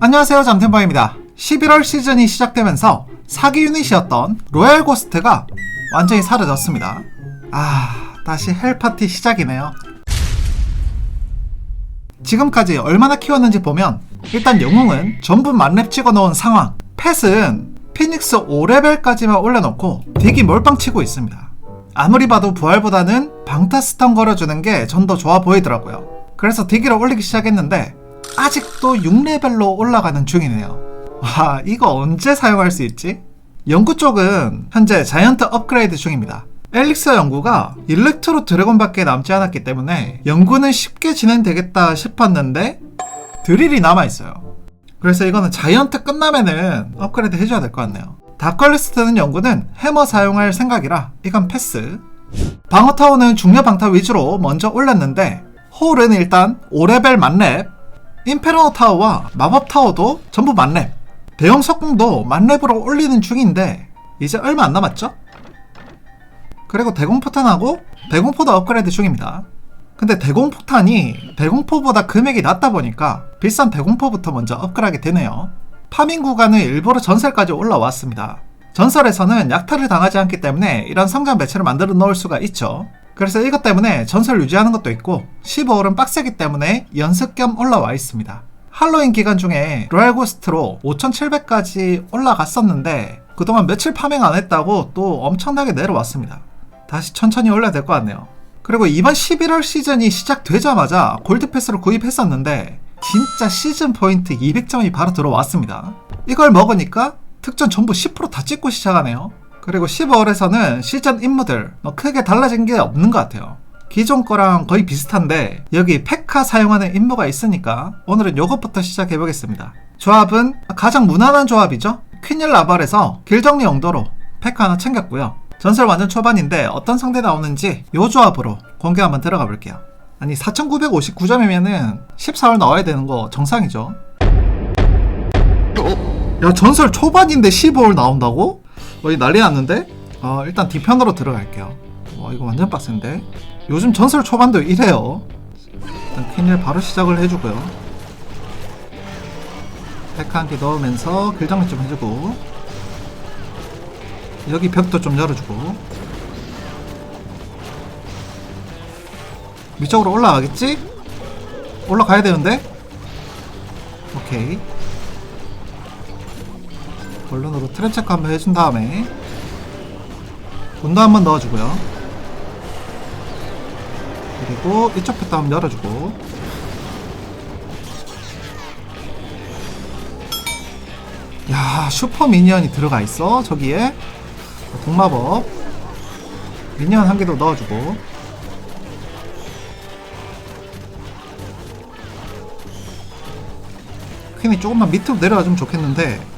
안녕하세요 잠템버입니다. 11월 시즌이 시작되면서 사기 유닛이었던 로얄 고스트가 완전히 사라졌습니다. 아 다시 헬파티 시작이네요. 지금까지 얼마나 키웠는지 보면 일단 영웅은 전부 만렙 찍어놓은 상황. 펫은 피닉스 5레벨까지만 올려놓고 덱이 몰빵치고 있습니다. 아무리 봐도 부활보다는 방타 스턴 걸어주는 게 전 더 좋아 보이더라고요. 그래서 덱기를 올리기 시작했는데 아직도 6레벨로 올라가는 중이네요. 와 이거 언제 사용할 수 있지? 연구 쪽은 현재 자이언트 업그레이드 중입니다. 엘릭서 연구가 일렉트로 드래곤밖에 남지 않았기 때문에 연구는 쉽게 진행되겠다 싶었는데 드릴이 남아있어요. 그래서 이거는 자이언트 끝나면은 업그레이드 해줘야 될 것 같네요. 다컬리스트는 연구는 해머 사용할 생각이라 이건 패스. 방어타워는 중력 방타 위주로 먼저 올렸는데 홀은 일단 5레벨 만렙 인페르노 타워와 마법 타워도 전부 만렙. 대형 석궁도 만렙으로 올리는 중인데 이제 얼마 안 남았죠? 그리고 대공포탄하고 대공포도 업그레이드 중입니다. 근데 대공포탄이 대공포보다 금액이 낮다 보니까 비싼 대공포부터 먼저 업그레이드하게 되네요. 파밍 구간은 일부러 전설까지 올라왔습니다. 전설에서는 약탈을 당하지 않기 때문에 이런 성장 매체를 만들어 놓을 수가 있죠 그래서 이것 때문에 전설 유지하는 것도 있고 15홀은 빡세기 때문에 연습 겸 올라와 있습니다. 할로윈 기간 중에 로얄 고스트로 5700까지 올라갔었는데 그동안 며칠 파밍 안 했다고 또 엄청나게 내려왔습니다. 다시 천천히 올려야 될 것 같네요. 그리고 이번 11월 시즌이 시작되자마자 골드 패스를 구입했었는데 진짜 시즌 포인트 200점이 바로 들어왔습니다. 이걸 먹으니까 특전 전부 10%다 찍고 시작하네요. 그리고 15월에서는 시즌 임무들 뭐 크게 달라진 게 없는 것 같아요. 기존 거랑 거의 비슷한데 여기 페카 사용하는 임무가 있으니까 오늘은 요것부터 시작해 보겠습니다. 조합은 가장 무난한 조합이죠. 퀸일 라발에서 길 정리 용도로 페카 하나 챙겼고요. 전설 완전 초반인데 어떤 상대 나오는지 요 조합으로 공개 한번 들어가 볼게요. 아니 4959점이면은 14월 나와야 되는 거 정상이죠. 야 전설 초반인데 15월 나온다고? 거의 난리 났는데? 어, 일단 뒤편으로 들어갈게요. 와, 이거 완전 빡센데? 요즘 전설 초반도 이래요. 일단 퀸일 바로 시작을 해주고요. 한개 넣으면서 길정리 좀 해주고 여기 벽도 좀 열어주고 위쪽으로 올라가겠지? 올라가야 되는데? 오케이 본론으로 트랩 체크 한번 해준 다음에 분도 한번 넣어주고요. 그리고 이쪽 펫도 한번 열어주고. 야 슈퍼 미니언이 들어가 있어 저기에. 동마법. 미니언 한 개도 넣어주고. 퀸이 조금만 밑으로 내려와주면 좋겠는데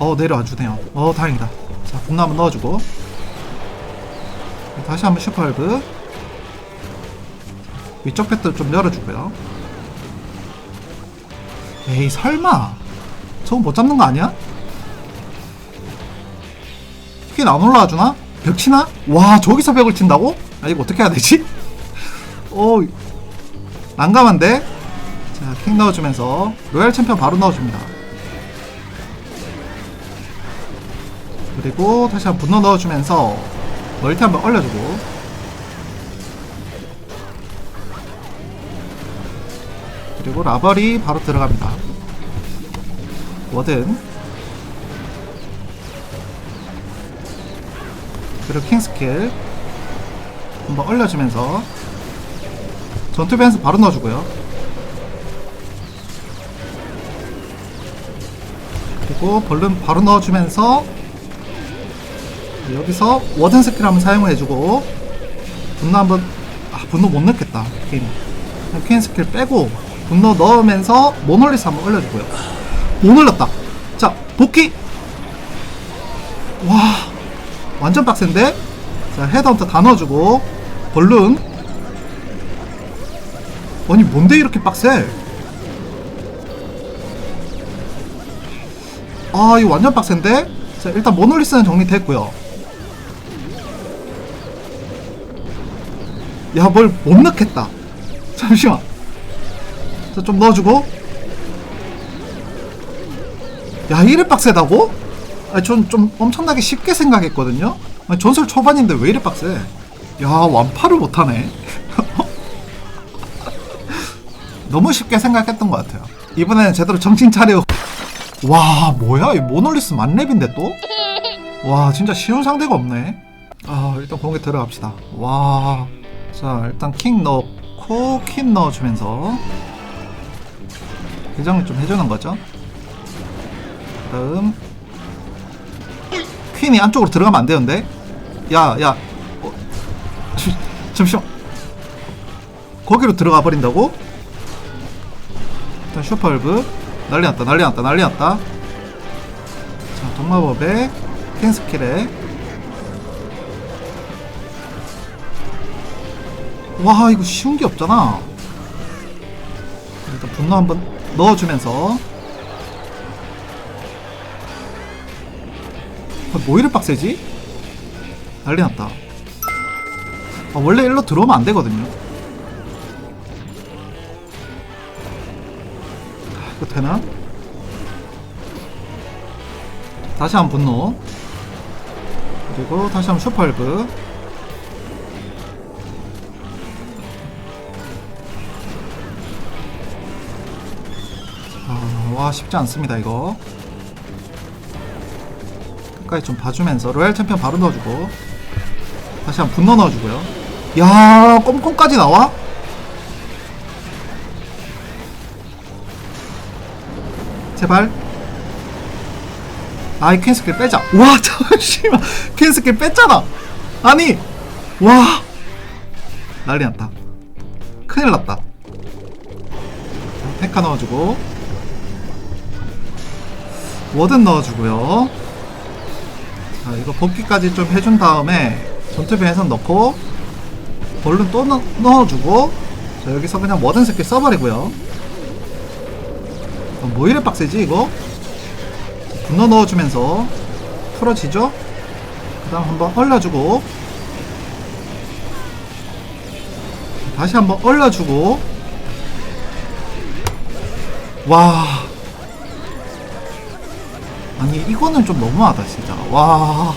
어 내려와 주네요 어 다행이다 자 분노 한번 넣어주고 다시 한번 슈퍼헬브 위쪽 펫도 좀 열어주고요 에이 설마 저거 못 잡는 거 아니야? 퀸안 올라와 주나? 벽 치나? 와 저기서 벽을 친다고? 아 이거 어떻게 해야 되지? 어 난감한데? 자 킹 넣어주면서 로얄 챔피언 바로 넣어줍니다 그리고 다시 한번 분노 넣어주면서 멀티 한번 올려주고. 그리고 라벌이 바로 들어갑니다. 워든. 그리고 킹스킬. 한번 올려주면서 전투 벤스 바로 넣어주고요. 그리고 벌룬 바로 넣어주면서 여기서 워든 스킬 한번 사용을 해주고 분노 한번 아 분노 못 넣겠다 게임. 퀸 스킬 빼고 분노 넣으면서 모놀리스 한번 올려주고요. 못 올렸다. 자 복귀! 와 완전 빡센데? 자 헤드헌터 다 넣어주고 벌룬. 아니 뭔데 이렇게 빡세? 아 이거 완전 빡센데? 자 일단 모놀리스는 정리됐고요 야 뭘 못 넣겠다 잠시만 자 좀 넣어주고 야 이래 빡세다고? 아, 전좀 엄청나게 쉽게 생각했거든요. 아니, 전설 초반인데 왜 이래 빡세? 야 완파를 못하네. 너무 쉽게 생각했던 것 같아요. 이번에는 제대로 정신 차려. 와 뭐야 이 모놀리스 만렙인데 또? 와 진짜 쉬운 상대가 없네. 아 일단 공에 들어갑시다. 와. 자 일단 킹 넣고 퀸 넣어주면서 교정을 좀 해주는 거죠. 다음 퀸이 안쪽으로 들어가면 안 되는데 야야 어, 지- 잠시만 거기로 들어가 버린다고? 일단 슈퍼얼브 난리 났다 난리 났다 난리 났다 자 동마법의 퀸 스킬에 와 이거 쉬운 게 없잖아. 일단 분노 한번 넣어주면서. 아, 뭐 이래 빡세지? 난리 났다. 아, 원래 일로 들어오면 안 되거든요. 아, 이거 되나? 다시 한번 분노. 그리고 다시 한번 슈퍼헬브 와 쉽지 않습니다 이거. 끝까지 좀 봐주면서 로얄 챔피언 바로 넣어주고 다시 한번 분노 넣어주고요. 야 꼼꼼까지 나와? 제발. 아이 퀸 스킬 빼자. 와 잠시만. 퀸 스킬 뺐잖아. 아니 와. 난리 났다. 큰일 났다. 테카 넣어주고 워든 넣어주고요. 자 이거 복귀까지 좀 해준 다음에 전투비 해선 넣고 볼룬 또 넣, 넣어주고 자 여기서 그냥 워든 스킬 써버리고요. 어, 뭐 이래 빡세지 이거? 분노 넣어주면서 풀어지죠? 그 다음 한번 얼려주고 다시 한번 얼려주고. 와 아니 이거는 좀 너무하다 진짜 와.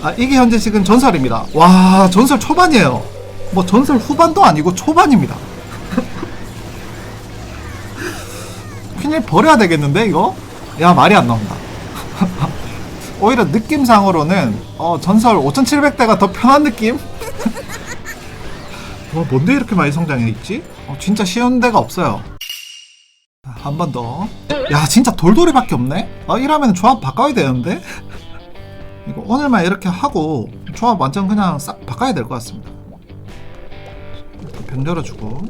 아 이게 현재 지금 전설입니다. 와 전설 초반이에요. 뭐 전설 후반도 아니고 초반입니다. 퀸일 버려야 되겠는데 이거? 야 말이 안 나온다. 오히려 느낌상으로는 어, 전설 5700대가 더 편한 느낌? 와 뭔데 이렇게 많이 성장해 있지? 어, 진짜 쉬운 데가 없어요. 한 번 더. 야, 진짜 돌돌이밖에 없네? 아, 이러면 조합 바꿔야 되는데? 이거 오늘만 이렇게 하고 조합 완전 그냥 싹 바꿔야 될 것 같습니다. 병 열어주고.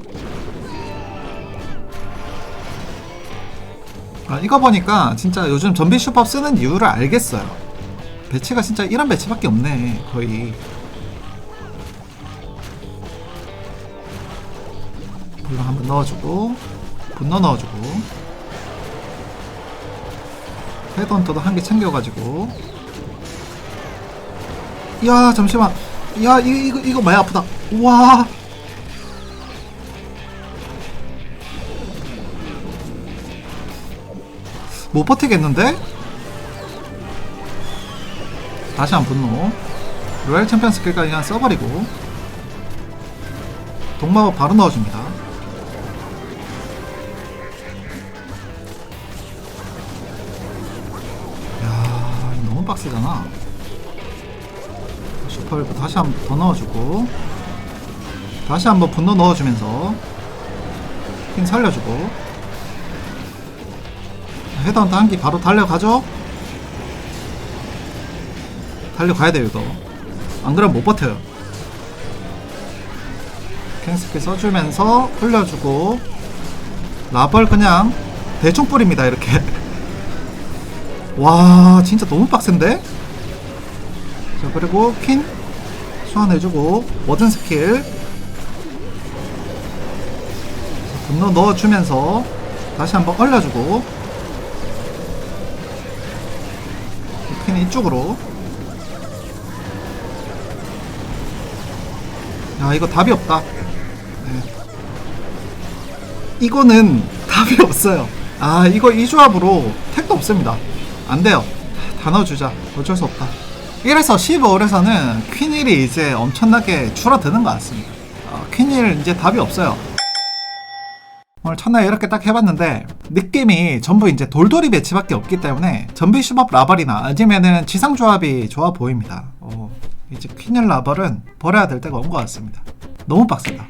아, 이거 보니까 진짜 요즘 전비 슈퍼 쓰는 이유를 알겠어요. 배치가 진짜 이런 배치밖에 없네, 거의. 물론 한번 넣어주고. 분노 넣어주고. 헤드헌터도 한 개 챙겨가지고. 야 잠시만. 야 이거 이거 이거 많이 아프다. 와. 못 버티겠는데? 다시 한 분노. 로얄 챔피언 스킬까지 그냥 써버리고. 동마법 바로 넣어줍니다 빡세잖아. 슈퍼헬프 다시 한 번 더 넣어주고 다시 한번 분노 넣어주면서 퀸 살려주고. 헤드헌터 한기 바로 달려가죠? 달려가야 돼요 이거. 안 그러면 못 버텨요. 캔스킬 써주면서 흘려주고 라벌 그냥 대충 뿌립니다 이렇게 와 진짜 너무 빡센데? 자 그리고 퀸 소환해주고 워든 스킬. 자, 분노 넣어주면서 다시 한번 얼려주고. 퀸 이쪽으로. 야 이거 답이 없다. 네. 이거는 답이 없어요. 아 이거 이 조합으로 택도 없습니다 안 돼요. 다 넣어주자. 어쩔 수 없다. 1에서 15홀에서는 퀸일이 이제 엄청나게 줄어드는 것 같습니다. 어, 퀸일 이제 답이 없어요. 오늘 첫날 이렇게 딱 해봤는데 느낌이 전부 이제 돌돌이 배치밖에 없기 때문에 전비 슈법 라벌이나 아니면은 지상 조합이 좋아 보입니다. 어, 이제 퀸일 라벌은 버려야 될 때가 온 것 같습니다. 너무 빡세다